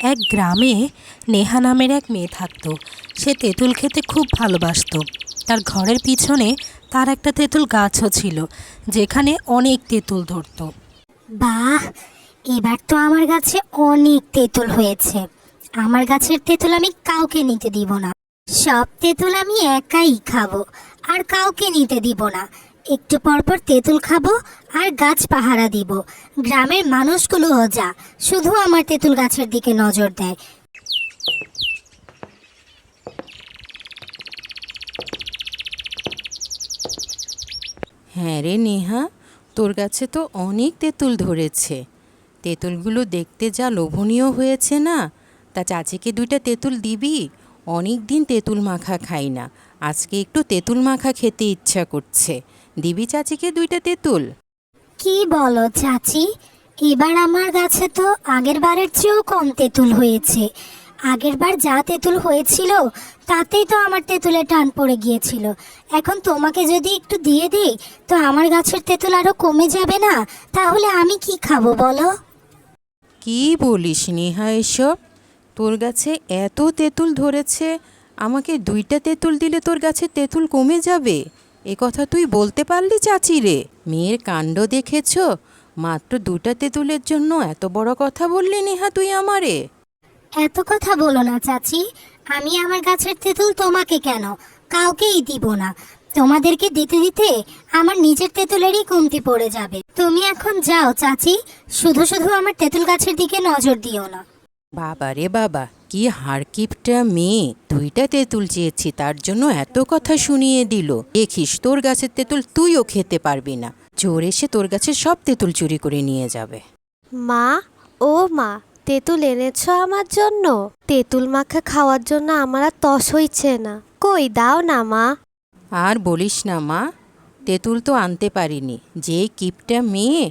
এক গ্রামে নেহা নামের এক মেয়ে থাকতো। সে তেঁতুল খেতে খুব ভালোবাসতো। তার ঘরের পিছনে তার একটা তেঁতুল গাছও ছিল, যেখানে অনেক তেঁতুল ধরতো। বাহ! এবার তো আমার গাছে অনেক তেঁতুল হয়েছে। আমার গাছের তেঁতুল আমি কাউকে নিতে দিব না। সব তেঁতুল আমি একাই খাব, আর কাউকে নিতে দিব না। একটু পর পর তেঁতুল খাব আর গাছ পাহারা দিব। গ্রামের মানুষগুলোও যা, শুধু আমার তেঁতুল গাছের দিকে নজর দেয়। হ্যাঁ রে নেহা, তোর কাছে তো অনেক তেঁতুল ধরেছে। তেঁতুলগুলো দেখতে যা লোভনীয় হয়েছে না। তা চাচিকে দুইটা তেঁতুল দিবি? অনেক দিন তেঁতুল মাখা খাই না। আজকে একটু তেঁতুল মাখা খেতে ইচ্ছা করছে। দিবি চাচিকে দুইটা তেঁতুল। কি বলো চাচি? এবার আমার গাছে তো আগের বারের চেয়েও কম তেঁতুল হয়েছে। আগের বার যা তেঁতুল হয়েছিল তাতেই তো আমার তেঁতুলে টান পড়ে গিয়েছিল। এখন তোমাকে যদি একটু দিয়ে দিই তো আমার গাছের তেঁতুল আরও কমে যাবে না? তাহলে আমি কি খাব বলো? কি বলিস নেহা এসব? তোর গাছে এত তেঁতুল ধরেছে আমাকে দুইটা তেঁতুল দিলে তোর গাছে তেঁতুল কমে যাবে? এ কথা তুই বলতে পারলি চাচি রে। মেয়ের কাণ্ড দেখেছ? মাত্র দুটা তেঁতুলের জন্য এত বড় কথা বললি নেহা তুই আমারে। এত কথা বলো না চাচি আমি আমার গাছের তেঁতুল তোমাকে কেন? কাউকেই দিব না। তোমাদেরকে দিতে দিতে আমার নিজের তেঁতুলেরই কমতি পড়ে যাবে। তুমি এখন যাও চাচি শুধু শুধু আমার তেঁতুল গাছের দিকে নজর দিও না। বাবা রে বাবা কি হারকিপটা মেয়ে? দুইটা তেঁতুল চেয়েছি তার জন্য এত কথা শুনিয়ে দিল। দেখিস তোর গাছের তেঁতুল তুইও খেতে পারবি না। চোর এসে তোর গাছের সব তেঁতুল চুরি করে নিয়ে যাবে। মা ও মা তেঁতুল এনেছ আমার জন্য। তেঁতুল মাখা খাওয়ার জন্য আমার আর তস হইছে না। কই দাও না মা। আর বলিস না মা তেঁতুল তো আনতে পারিনি। যে কিপটা মেয়ে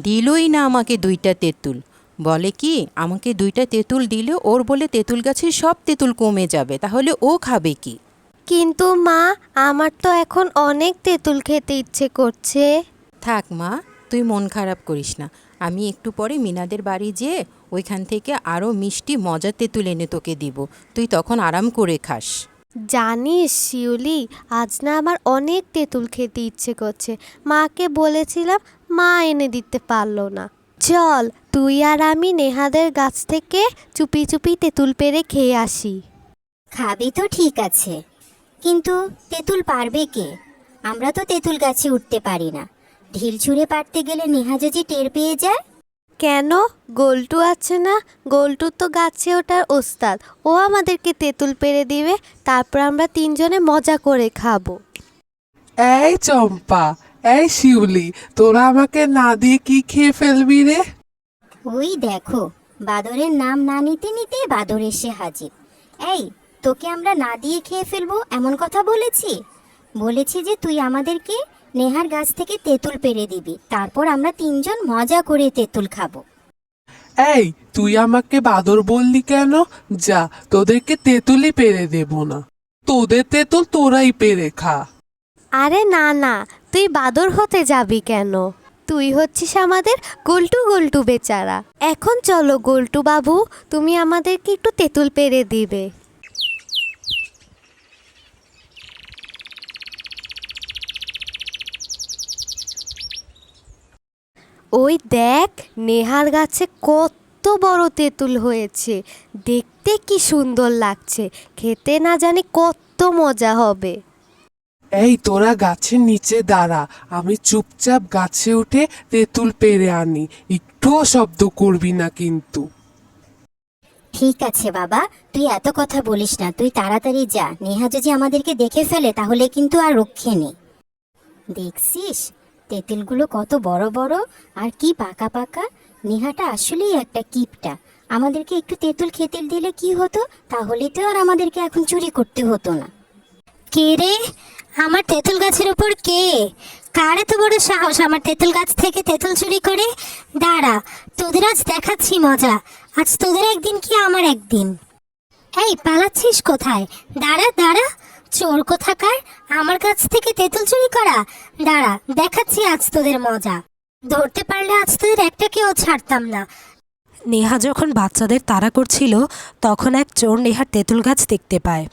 দিলই না আমাকে দুইটা তেঁতুল। বলে কি আমাকে দুইটা তেঁতুল দিলে ওর বলে তেঁতুল গাছের সব তেঁতুল কমে যাবে তাহলে ও খাবে কি? কিন্তু মা আমার তো এখন অনেক তেঁতুল খেতে ইচ্ছে করছে। থাক মা তুই মন খারাপ করিস না। আমি একটু পরে মিনাদের বাড়ি যেয়ে ওইখান থেকে আরও মিষ্টি মজা তেঁতুল এনে তোকে দিব। তুই তখন আরাম করে খাস। জানিস শিউলি আজ না আমার অনেক তেঁতুল খেতে ইচ্ছে করছে। মাকে বলেছিলাম মা এনে দিতে পারল না। চল তুই আর আমি নেহাদের গাছ থেকে চুপি চুপি তেঁতুল পেরে খেয়ে আসি। খাবি তো ঠিক আছে কিন্তু তেঁতুল পারবে কে? আমরা তো তেঁতুল গাছে উঠতে পারি না। ঢিল ছুঁড়ে পারতে গেলে নেহা যদি টের পেয়ে যায়? কেন? গোলটু আছে না? গোলটু তো গাছে ওঠার ওস্তাদ। ও আমাদেরকে তেঁতুল পেরে দিবে তারপর আমরা তিনজনে মজা করে খাব। এই চম্পা এই শিউলি তোরা আমাকে না দিয়ে কি খেয়ে ফেলবি রে? ওই দেখো বাদরের নাম না নিতে নিতে বাদর এসে হাজির। এই তোকে আমরা না দিয়ে খেয়ে ফেলব এমন কথা বলেছি? বলেছি যে তুই আমাদেরকে নেহার গাছ থেকে তেঁতুল পেরে দিবি তারপর আমরা তিনজন মজা করে তেঁতুল খাব। এই তুই আমাকে বাদর বললি কেন? যা তোদেরকে তেঁতুলই পেরে দেব না। তোদের তেঁতুল তোরাই পেরে খা। আরে না না তুই বাদর হতে যাবি কেন? তুই হচ্ছিস আমাদের গোলটু গোলটু বেচারা। এখন চলো গোলটু বাবু, তুমি আমাদেরকে একটু তেঁতুল পেরে দিবে। ওই দেখ, নেহার গাছে কত বড় তেঁতুল হয়েছে। দেখতে কি সুন্দর লাগছে, খেতে না জানি কত মজা হবে। এই, তোরা গাছের নিচে দাঁড়া। আমি চুপচাপ গাছে উঠে তেঁতুল পেরে আনি। একটুও শব্দ করবি না কিন্তু। ঠিক আছে বাবা, তুই এত কথা বলিস না। তুই তাড়াতাড়ি যা। নেহা যদি আমাদেরকে দেখে ফেলে, তাহলে কিন্তু আর রক্ষে নেই। দেখছিস? তেঁতুলগুলো কত বড় বড়, আর কি পাকা পাকা। নেহাটা আসলেই একটা কিপটা। আমাদেরকে একটু তেঁতুল খেতে দিলে কি হতো? তাহলে তো আর আমাদেরকে এখন চুরি করতে হতো না। কে রে? আমার তেঁতুল গাছের উপর কে? কার এত বড় সাহস আমার তেঁতুল গাছ থেকে তেঁতুল চুরি করে? দাঁড়া তোদের আজ দেখাচ্ছি মজা। আজ তোদের একদিন কি আমার একদিন? এই পালাচ্ছিস কোথায়? দাঁড়া দাঁড়া। চোর কোথাকার? আমার কাছ থেকে তেঁতুল চুরি করা? দাঁড়া দেখাচ্ছি আজ তোদের মজা। ধরতে পারলে আজ তোদের একটা কেউ ছাড়তাম না। নেহা যখন বাচ্চাদের তাড়া করছিল তখন এক চোর নেহার তেঁতুল গাছ দেখতে পায়।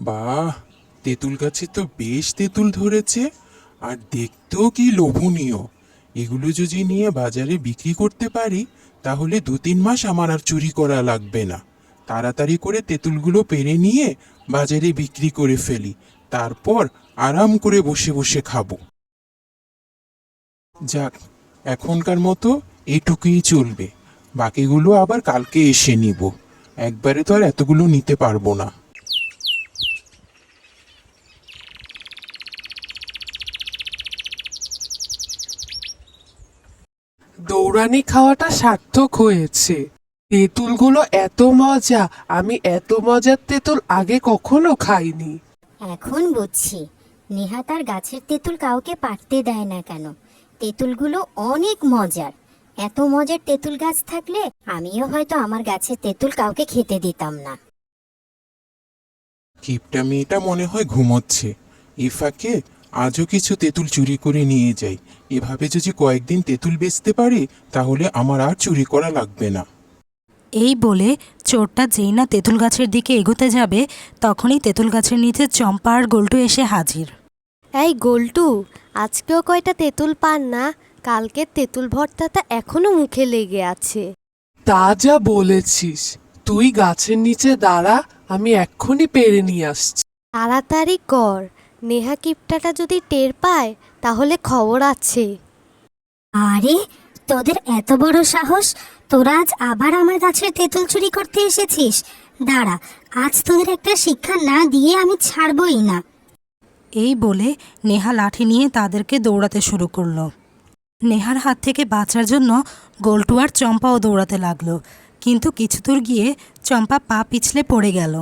বাহ তেঁতুল গাছে তো বেশ তেঁতুল ধরেছে, আর দেখতেও কি লোভনীয়। এগুলো যদি নিয়ে বাজারে বিক্রি করতে পারি, তাহলে দু তিন মাস আমার আর চুরি করা লাগবে না। তাড়াতাড়ি করে তেঁতুলগুলো পেরে নিয়ে বাজারে বিক্রি করে ফেলি, তারপর আরাম করে বসে বসে খাব। যাক, এখনকার মতো এটুকুই চলবে। বাকিগুলো আবার কালকে এসে নিব। একবারে তো আর এতগুলো নিতে পারব না। দৌড়ানি খাওয়াটা সার্থক হয়েছে। তেঁতুলগুলো এত মজা আমি এত মজার তেঁতুল আগে কখনো খাইনি। এখন বুঝছি নেহা তার গাছের তেঁতুল কাউকে পারতে দেয় না কেন? তেঁতুলগুলো অনেক মজার। এত মজার তেঁতুল গাছ থাকলে আমিও হয়তো আমার গাছের তেঁতুল কাউকে খেতে দিতাম না। কিপটা মেয়েটা মনে হয় ঘুমোচ্ছে। এ ফাঁকে আজও কিছু তেঁতুল চুরি করে নিয়ে যাই। এভাবে যদি কয়েকদিন তেঁতুল বেচতে পারি তাহলে আমার আর চুরি করা লাগবে না। এই বলে চোরটা যেই না তেঁতুল গাছের দিকে এগোতে যাবে তখনই তেঁতুল গাছের নিচে চম্পা আর গোল্টু এসে হাজির। এই গোল্টু আজকেও কয়টা তেঁতুল পান না? কালকের তেঁতুল ভর্তাটা এখনও মুখে লেগে আছে। তা যা বলেছিস। তুই গাছের নিচে দাঁড়া আমি এক্ষুনি পেরে নিয়ে আসছি। তাড়াতাড়ি কর। নেহা কিপটাটা যদি টের পায় তাহলে খবর আছে। আরে তোদের এত বড় সাহস? তোরা আজ আবার আমার গাছের তেঁতুল চুরি করতে এসেছিস? দাঁড়া আজ তোদের একটা শিক্ষা না দিয়ে আমি ছাড়বই না। এই বলে নেহা লাঠি নিয়ে তাদেরকে দৌড়াতে শুরু করল। নেহার হাত থেকে বাঁচার জন্য গোল্টু আর চম্পাও দৌড়াতে লাগল কিন্তু কিছু দূর গিয়ে চম্পা পা পিছলে পড়ে গেল।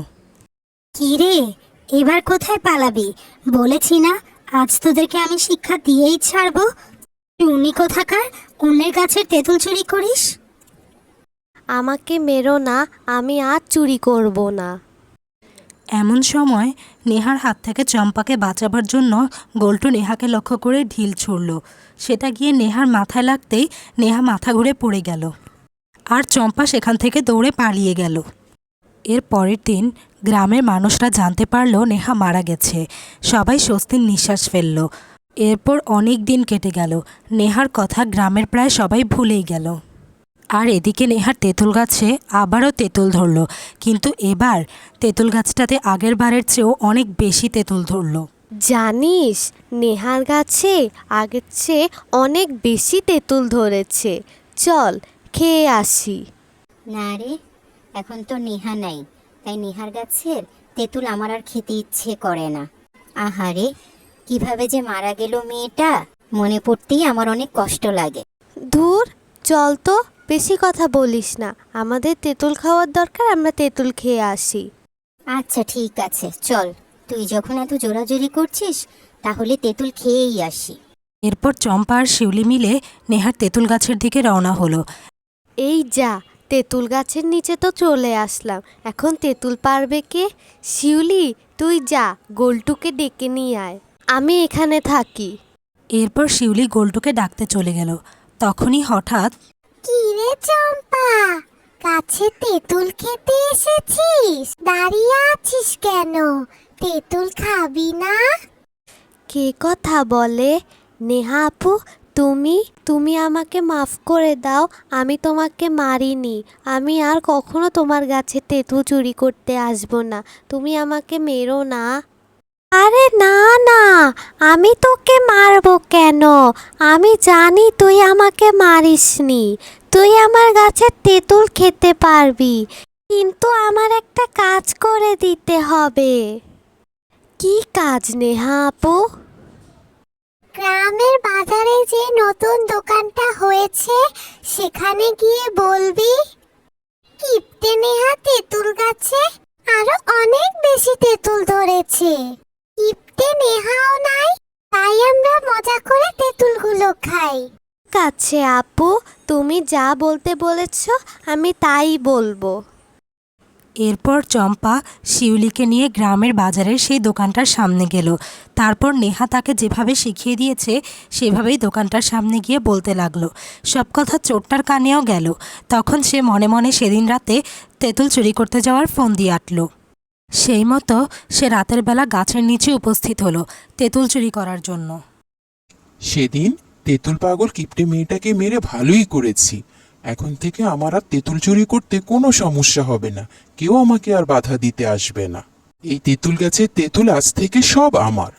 কি রে এবার কোথায় পালাবি? বলেছি না আজ তোদেরকে আমি শিক্ষা দিয়েই ছাড়বো। টুনি কোথাকার? অন্যের গাছের তেঁতুল চুরি করিস? আমাকে মেরো না আমি আর চুরি করব না। এমন সময় নেহার হাত থেকে চম্পাকে বাঁচাবার জন্য গোল্টু নেহাকে লক্ষ্য করে ঢিল ছুড়ল। সেটা গিয়ে নেহার মাথায় লাগতেই নেহা মাথা ঘুরে পড়ে গেল। আর চম্পা সেখান থেকে দৌড়ে পালিয়ে গেল। এর পরের দিন গ্রামের মানুষরা জানতে পারল নেহা মারা গেছে। সবাই স্বস্তির নিঃশ্বাস ফেলল। এরপর অনেক দিন কেটে গেল। নেহার কথা গ্রামের প্রায় সবাই ভুলেই গেল। আর এদিকে নেহার তেঁতুল গাছে আবারও তেঁতুল ধরলো। কিন্তু এবার তেঁতুল গাছটাতে আগের বারের চেয়েও অনেক বেশি তেঁতুল ধরলো। জানিস নেহার গাছে আগের চেয়ে অনেক বেশি তেঁতুল ধরেছে। চল খেয়ে আসি। না রে এখন তো নেহা নাই। তাই নেহার গাছের তেঁতুল আমার আর খেতে ইচ্ছে করে না। আহারে কীভাবে যে মারা গেল মেয়েটা মনে পড়তেই আমার অনেক কষ্ট লাগে। ধুর চল তো বেশি কথা বলিস না। আমাদের তেঁতুল খাওয়ার দরকার আমরা তেঁতুল খেয়ে আসি। আচ্ছা ঠিক আছে চল। তুই যখন এত জোরাজোরি করছিস তাহলে তেঁতুল খেয়েই আসি। এরপর চম্পা আর শিউলি মিলে নেহার তেঁতুল গাছের দিকে রওনা হলো। এই যা তেঁতুল গাছের নিচে তো চলে আসলাম। এখন তেঁতুল পারবে কে? শিউলি তুই যা গোলটুকে ডেকে নিয়ে আয়। আমি এখানে থাকি। এরপর শিউলি গোলটুকে ডাকতে চলে গেল। তখনই হঠাৎ কি রে চম্পা? গাছে তেঁতুল খেতে এসেছিস? দাঁড়িয়ে আছিস কেন? তেঁতুল খাবি না? কে কথা বলে? নেহা আপু তুমি তুমি আমাকে মাফ করে দাও, আমি তোমাকে মারিনি। আমি আর কখনো তোমার গাছে তেঁতুল চুরি করতে আসব না। তুমি আমাকে মেরো না। আরে না না। আমি তোকে মারবো কেন? আমি জানি তুই আমাকে মারিসনি। তুই আমার গাছের তেঁতুল খেতে পারবি। কিন্তু আমার একটা কাজ করে দিতে হবে। কি কাজ নেহা আপু? গ্রামের বাজারে যে নতুন দোকানটা হয়েছে, সেখানে গিয়ে বলবি। কিপটে নেহা তেঁতুল গাছে আরও অনেক বেশি তেঁতুল ধরেছে। কিপটে নেহাও নাই, তাই আমরা মজা করে তেঁতুলগুলো খাই। ঠিক আছে আপু, তুমি যা বলতে বলেছ, আমি তাই বলব। এরপর চম্পা শিউলিকে নিয়ে গ্রামের বাজারের সেই দোকানটার সামনে গেল। তারপর নেহা তাকে যেভাবে শিখিয়ে দিয়েছে, সেভাবেই দোকানটার সামনে গিয়ে বলতে লাগল। সব কথা চোরটার কানেও গেল। তখন সে মনে মনে সেদিন রাতে তেঁতুল চুরি করতে যাওয়ার ফোন দিয়ে আটলো। সেই মতো সে রাতের বেলা গাছের নিচে উপস্থিত হলো তেঁতুল চুরি করার জন্য। সেদিন তেঁতুল পাগল কিপটে মেয়েটাকে মেরে ভালোই করেছি। এখন থেকে আমার আর তেঁতুল চুরি করতে কোনো সমস্যা হবে না। কেউ আমাকে আর বাধা দিতে আসবে না। এই তেঁতুল গাছের তেঁতুল আজ থেকে সব আমার।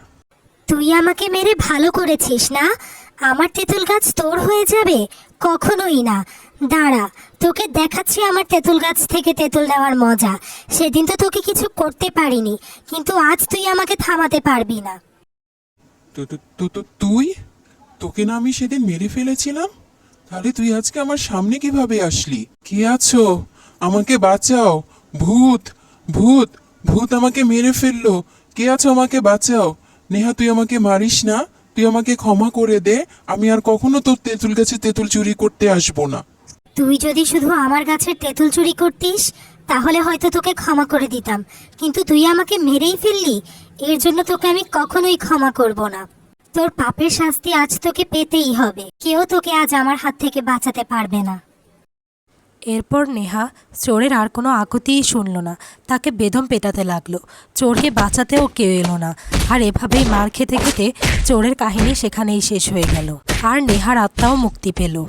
তুই আমাকে মেরে ভালো করেছিস না? আমার তেঁতুল গাছ তোর হয়ে যাবে? কখনোই না। দাঁড়া তোকে দেখাচ্ছি আমার তেঁতুল গাছ থেকে তেঁতুল নেওয়ার মজা। সেদিন তো তোকে কিছু করতে পারিনি কিন্তু আজ তুই আমাকে থামাতে পারবি না। তুই তোকে না আমি সেদিন মেরে ফেলেছিলাম? তাহলে তুই আজকে আমার সামনে কীভাবে আসলি? কে আছো? আমাকে বাঁচাও। ভূত ভূত ভূত আমাকে মেরে ফেলল। কে আছো আমাকে বাঁচাও? নেহা, তুই আমাকে মারিস না? তুই আমাকে ক্ষমা করে দে। আমি আর কখনো তোর তেঁতুল গাছে তেঁতুল চুরি করতে আসব না। তুই যদি শুধু আমার গাছের তেঁতুল চুরি করতিস, তাহলে হয়তো তোকে ক্ষমা করে দিতাম। কিন্তু তুই আমাকে মেরেই ফেললি, এর জন্য তোকে আমি কখনোই ক্ষমা করব না। তোর পাপের শাস্তি আজ তোকে পেতেই হবে। কেউ তোকে আজ আমার হাত থেকে বাঁচাতে পারবে না। এরপর নেহা চোরের আর কোনো আকুতিই শুনল না। তাকে বেদম পেটাতে লাগল। চোরকে বাঁচাতেও কেউ এলো না। আর এভাবেই মার খেতে খেতে চোরের কাহিনী সেখানেই শেষ হয়ে গেল। আর নেহার আত্মাও মুক্তি পেল।